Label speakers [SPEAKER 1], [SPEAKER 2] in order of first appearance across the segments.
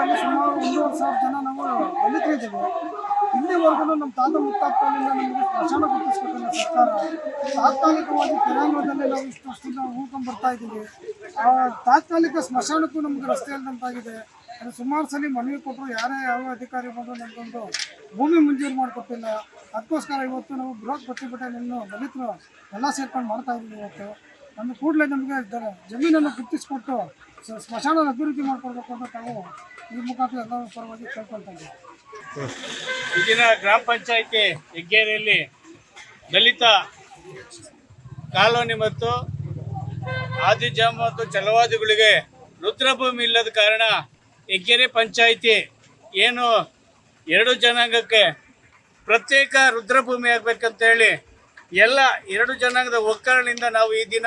[SPEAKER 1] ಗ್ರಾಮದಲ್ಲಿ ಸುಮಾರು ಒಂದೂವರೆ ಸಾವಿರ ಜನ ನಾವು ದಲಿತರಿದ್ದೇವೆ ಇಲ್ಲಿವರೆಗೂ ನಮ್ಮ ತಾತ ಮುತ್ತಾತಗಳಿಂದ ನಮಗೆ ಸ್ಮಶಾನ ಗುರುತಿಸ್ಕೊಟ್ಟಿಲ್ಲ ಸರ್ಕಾರ ತಾತ್ಕಾಲಿಕವಾಗಿ ತೆಲಂಗಾಣದಲ್ಲಿ ನಾವು ಇಷ್ಟು ವರ್ಷದಿಂದ ಹೂಕೊಂಡು ಬರ್ತಾ ಇದ್ದೀವಿ. ಆ ತಾತ್ಕಾಲಿಕ ಸ್ಮಶಾನಕ್ಕೂ ನಮಗೆ ರಸ್ತೆ ಇಲ್ಲದಂತಾಗಿದೆ ಅದು ಸುಮಾರು ಸಲ ಮನವಿ ಕೊಟ್ಟರು, ಯಾರೇ ಯಾವ ಅಧಿಕಾರಿ ಬಂದು ನಮಗೊಂದು ಭೂಮಿ ಮಂಜೂರು ಮಾಡಿಕೊಟ್ಟಿಲ್ಲ. ಅದಕ್ಕೋಸ್ಕರ ಇವತ್ತು ನಾವು ಬೃಹತ್ ಪ್ರತಿಭಟನೆಯನ್ನು ದಲಿತರು ಎಲ್ಲ ಸೇರ್ಕೊಂಡು ಮಾಡ್ತಾ ಇದ್ದೀವಿ ಇವತ್ತು. ನಮಗೆ ಕೂಡಲೇ ನಮಗೆ ಜಮೀನನ್ನು ಗುರುತಿಸ್ಕೊಟ್ಟು ಸ್ಮಶಾನ ಅಭಿವೃದ್ಧಿ ಮಾಡ್ಕೊಳ್ಬೇಕು ಅಂತ ತಾವು ಈ ಮುಖಾಂತರ ಎಲ್ಲರ ಪರವಾಗಿ ಕೇಳ್ಕೊಳ್ತಾ ಇದ್ದೀವಿ.
[SPEAKER 2] ಗ್ರಾಮ ಪಂಚಾಯಿತಿ ಹೆಗ್ಗೇರಿಯಲ್ಲಿ ದಲಿತ ಕಾಲೋನಿ ಮತ್ತು ಆದಿಜಾಮ ಮತ್ತು ಚಲವಾದಿಗಳಿಗೆ ರುದ್ರಭೂಮಿ ಇಲ್ಲದ ಕಾರಣ ಹೆಗ್ಗೆರೆ ಪಂಚಾಯಿತಿ ಏನು ಎರಡು ಜನಾಂಗಕ್ಕೆ ಪ್ರತ್ಯೇಕ ರುದ್ರಭೂಮಿ ಆಗ್ಬೇಕಂತ ಹೇಳಿ ಎಲ್ಲ ಎರಡು ಜನಾಂಗದ ಒಕ್ಕರಣೆಯಿಂದ ನಾವು ಈ ದಿನ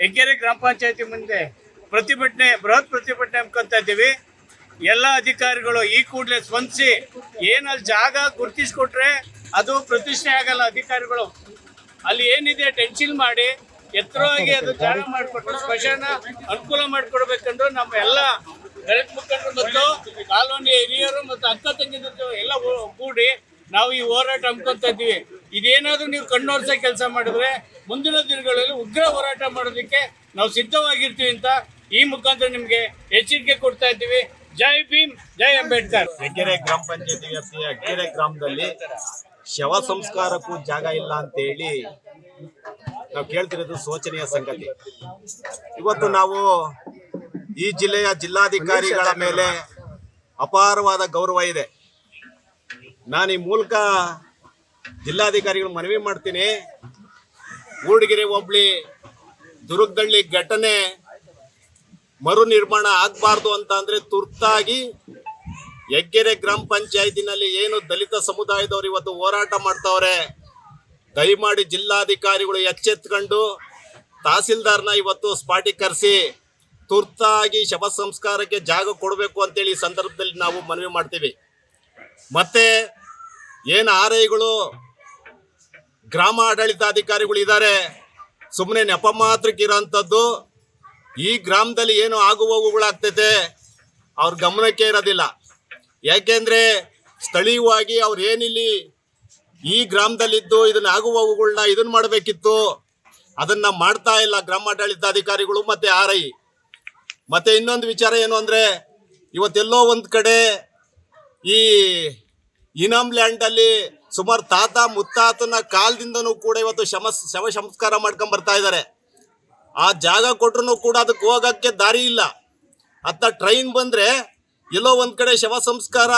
[SPEAKER 2] ಹೆಗ್ಗೆರೆ ಗ್ರಾಮ ಪಂಚಾಯತಿ ಮುಂದೆ ಪ್ರತಿಭಟನೆ, ಬೃಹತ್ ಪ್ರತಿಭಟನೆ ಹಮ್ಮಿಕೊಳ್ತಾ ಇದ್ದೀವಿ. ಎಲ್ಲ ಅಧಿಕಾರಿಗಳು ಈ ಕೂಡಲೇ ಸ್ಪಂದಿಸಿ ಏನಲ್ಲಿ ಜಾಗ ಗುರುತಿಸ್ಕೊಟ್ರೆ ಅದು ಪ್ರತಿಷ್ಠೆ ಆಗಲ್ಲ ಅಧಿಕಾರಿಗಳು. ಅಲ್ಲಿ ಏನಿದೆ ಟೆನ್ಷನ್ ಮಾಡಿ ಎತ್ತರವಾಗಿ ಅದು ಜಾಗ ಮಾಡಿಕೊಟ್ಟು ಸ್ಮಶಾನ ಅನುಕೂಲ ಮಾಡಿಕೊಡ್ಬೇಕಂದ್ರು ನಮ್ಮ ಎಲ್ಲ ದಲಿತ ಮುಖಂಡರು ಮತ್ತು ಕಾಲೋನಿಯ ಹಿರಿಯರು ಮತ್ತು ಅಕ್ಕ ತಂಗಿದ್ದು ಎಲ್ಲ ಕೂಡಿ ನಾವು ಈ ಹೋರಾಟ ಹಮ್ಮಿಕೊಳ್ತಾ ಇದ್ದೀವಿ. ಇದೇನಾದ್ರೂ ನೀವು ಕಣ್ಣೋರ್ಸೋ ಕೆಲಸ ಮಾಡಿದ್ರೆ ಮುಂದಿನ ದಿನಗಳಲ್ಲಿ ಉಗ್ರ ಹೋರಾಟ ಮಾಡೋದಕ್ಕೆ ನಾವು ಸಿದ್ಧವಾಗಿರ್ತೀವಿ ಅಂತ ಈ ಮುಖಾಂತರ ನಿಮಗೆ ಎಚ್ಚರಿಕೆ ಕೊಡ್ತಾ ಇದ್ದೀವಿ. ಜೈ ಭೀಮ್, ಜೈ ಅಂಬೇಡ್ಕರ್.
[SPEAKER 3] ಹೆಗ್ಗೆರೆ ಗ್ರಾಮ ಪಂಚಾಯತಿ ವ್ಯಾಪ್ತಿಯ ಹೆಗ್ಗೆರೆ ಗ್ರಾಮದಲ್ಲಿ ಶವ ಸಂಸ್ಕಾರಕ್ಕೂ ಜಾಗ ಇಲ್ಲ ಅಂತ ಹೇಳಿ ನಾವು ಕೇಳ್ತಿರೋದು ಶೋಚನೀಯ ಸಂಗತಿ. ಇವತ್ತು ನಾವು ಈ ಜಿಲ್ಲೆಯ ಜಿಲ್ಲಾಧಿಕಾರಿಗಳ ಮೇಲೆ ಅಪಾರವಾದ ಗೌರವ ಇದೆ. ನಾನು ಈ ಮೂಲಕ ಜಿಲ್ಲಾಧಿಕಾರಿಗಳು ಮನವಿ ಮಾಡ್ತೀನಿ. ಮೂಡಿಗೆರೆ ಹೋಬ್ಳಿ ದುರ್ಗದಳ್ಳಿ ಘಟನೆ ಮರು ನಿರ್ಮಾಣ ಆಗಬಾರ್ದು ಅಂತ ಅಂದ್ರೆ ತುರ್ತಾಗಿ ಹೆಗ್ಗೆರೆ ಗ್ರಾಮ ಪಂಚಾಯತಿನಲ್ಲಿ ಏನು ದಲಿತ ಸಮುದಾಯದವರು ಇವತ್ತು ಹೋರಾಟ ಮಾಡ್ತಾವ್ರೆ. ದಯಮಾಡಿ ಜಿಲ್ಲಾಧಿಕಾರಿಗಳು ಎಚ್ಚೆತ್ಕೊಂಡು ತಹಸೀಲ್ದಾರ್ನ ಇವತ್ತು ಸ್ಪಾಟಿಗೆ ಕರೆಸಿ, ತುರ್ತಾಗಿ ಶವ ಸಂಸ್ಕಾರಕ್ಕೆ ಜಾಗ ಕೊಡಬೇಕು ಅಂತೇಳಿ ಈ ಸಂದರ್ಭದಲ್ಲಿ ನಾವು ಮನವಿ ಮಾಡ್ತೀವಿ. ಮತ್ತೆ ಏನು ಆರ್ ಐಗಳು ಗ್ರಾಮ ಆಡಳಿತಾಧಿಕಾರಿಗಳು ಇದ್ದಾರೆ. ಸುಮ್ಮನೆ ನೆಪ ಮಾತ್ರಕ್ಕೆ ಇರೋಂಥದ್ದು. ಈ ಗ್ರಾಮದಲ್ಲಿ ಏನು ಆಗು ಹೋಗುಗಳಾಗ್ತೈತೆ ಅವ್ರ ಗಮನಕ್ಕೆ ಇರೋದಿಲ್ಲ. ಯಾಕೆಂದ್ರೆ ಸ್ಥಳೀಯವಾಗಿ ಅವ್ರು ಏನಿಲ್ಲಿ ಈ ಗ್ರಾಮದಲ್ಲಿದ್ದು ಇದನ್ನ ಆಗು ಇದನ್ನು ಇದನ್ನ ಮಾಡಬೇಕಿತ್ತು. ಅದನ್ನ ಮಾಡ್ತಾ ಇಲ್ಲ ಗ್ರಾಮಾಡಳಿತಾಧಿಕಾರಿಗಳು ಮತ್ತೆ ಆರ್ ಐ ಮತ್ತೆ ಇನ್ನೊಂದು ವಿಚಾರ ಏನು ಅಂದ್ರೆ ಇವತ್ತೆಲ್ಲೋ ಒಂದು ಕಡೆ ಈ ಇನಾಮ್ ಲ್ಯಾಂಡ್ ಅಲ್ಲಿ ಸುಮಾರು ತಾತ ಮುತ್ತಾತನ ಕಾಲದಿಂದನೂ ಕೂಡ ಇವತ್ತು ಶಮ ಶವ ಸಂಸ್ಕಾರ ಮಾಡ್ಕೊಂಡ್ ಬರ್ತಾ ಇದ್ದಾರೆ. ಆ ಜಾಗ ಕೊಟ್ರು ಕೂಡ ಅದಕ್ಕೆ ಹೋಗಕ್ಕೆ ದಾರಿ ಇಲ್ಲ. ಅತ್ತ ಟ್ರೈನ್ ಬಂದ್ರೆ ಎಲ್ಲೋ ಒಂದ್ ಕಡೆ ಶವ ಸಂಸ್ಕಾರ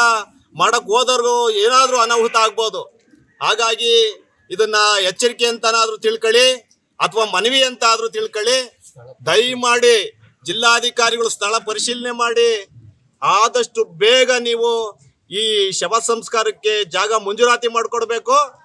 [SPEAKER 3] ಮಾಡಕ್ ಹೋದವ್ರಿಗೂ ಏನಾದ್ರೂ ಅನಾಹುತ ಆಗ್ಬೋದು. ಹಾಗಾಗಿ ಇದನ್ನ ಎಚ್ಚರಿಕೆ ಅಂತನಾದ್ರೂ ತಿಳ್ಕೊಳ್ಳಿ, ಅಥವಾ ಮನವಿ ಅಂತ ಆದ್ರೂ ತಿಳ್ಕೊಳ್ಳಿ. ದಯಮಾಡಿ ಜಿಲ್ಲಾಧಿಕಾರಿಗಳು ಸ್ಥಳ ಪರಿಶೀಲನೆ ಮಾಡಿ, ಆದಷ್ಟು ಬೇಗ ನೀವು ಈ ಶವ ಸಂಸ್ಕಾರಕ್ಕೆ ಜಾಗ ಮಂಜೂರಾತಿ ಮಾಡಿಕೊಡ್ಬೇಕು.